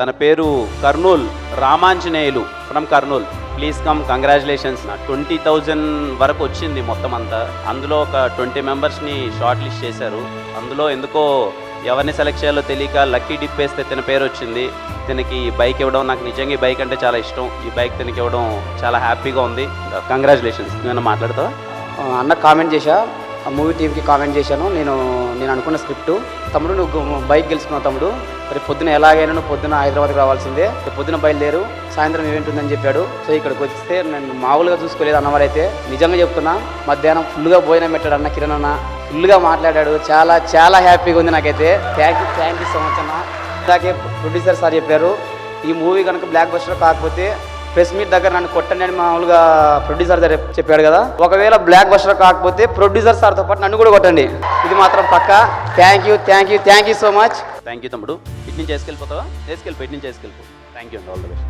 తన పేరు Kurnool Ramanjaneyulu from Kurnool. Please come congratulations నా ట్వంటీ థౌజండ్ వరకు వచ్చింది మొత్తం అంతా. అందులో ఒక ట్వంటీ మెంబర్స్ని షార్ట్ లిస్ట్ చేశారు. అందులో ఎందుకో ఎవరిని సెలెక్ట్ చేయాలో తెలియక లక్కీ డిప్ వేస్తే తన పేరు వచ్చింది. తనకి ఈ బైక్ ఇవ్వడం నాకు నిజంగా ఈ బైక్ అంటే చాలా ఇష్టం. ఈ బైక్ తనకి ఇవ్వడం చాలా హ్యాపీగా ఉంది. కంగ్రాచులేషన్స్ నేను మాట్లాడతావా? అన్న కామెంట్ చేశా. ఆ మూవీ టీంకి కామెంట్ చేశాను. నేను నేను అనుకున్న స్క్రిప్ట్ తమ్ముడు నువ్వు బైక్ గెలుచుకున్నావు తమ్ముడు. రేపు పొద్దున ఎలాగైనా పొద్దున హైదరాబాద్కి రావాల్సిందే. రేపు పొద్దున బయలుదేరు సాయంత్రం ఈవెంట్ ఉందని చెప్పాడు. సో ఇక్కడికి వస్తే నేను మామూలుగా చూసుకోలేదు అన్నవారైతే. నిజంగా చెప్తున్నా మధ్యాహ్నం ఫుల్గా భోజనం పెట్టాడు అన్న కిరణ్ అన్న. ఫుల్గా మాట్లాడాడు. చాలా చాలా హ్యాపీగా ఉంది నాకైతే. Thank you thank you so much అన్న. ఇలాగే ప్రొడ్యూసర్ సార్ చెప్పారు ఈ మూవీ కనుక బ్లాక్ బస్టర్ కాకపోతే ప్రెస్ మీట్ దగ్గర నన్ను కొట్టండి అని మామూలుగా ప్రొడ్యూసర్ దగ్గర చెప్పాడు కదా. ఒకవేళ బ్లాక్ బస్టర్ కాకపోతే ప్రొడ్యూసర్ సార్తో పాటు నన్ను కూడా కొట్టండి. ఇది మాత్రం పక్క. Thank you thank you thank you so much. Thank you తమ్ముడు. ఇటు నుంచి వేసుకెళ్ళిపోతావా వేసుకెళ్ళిపో ఇటు నుంచి వేసుకెళ్ళిపో థ్యాంక్ యూ అండి. All the best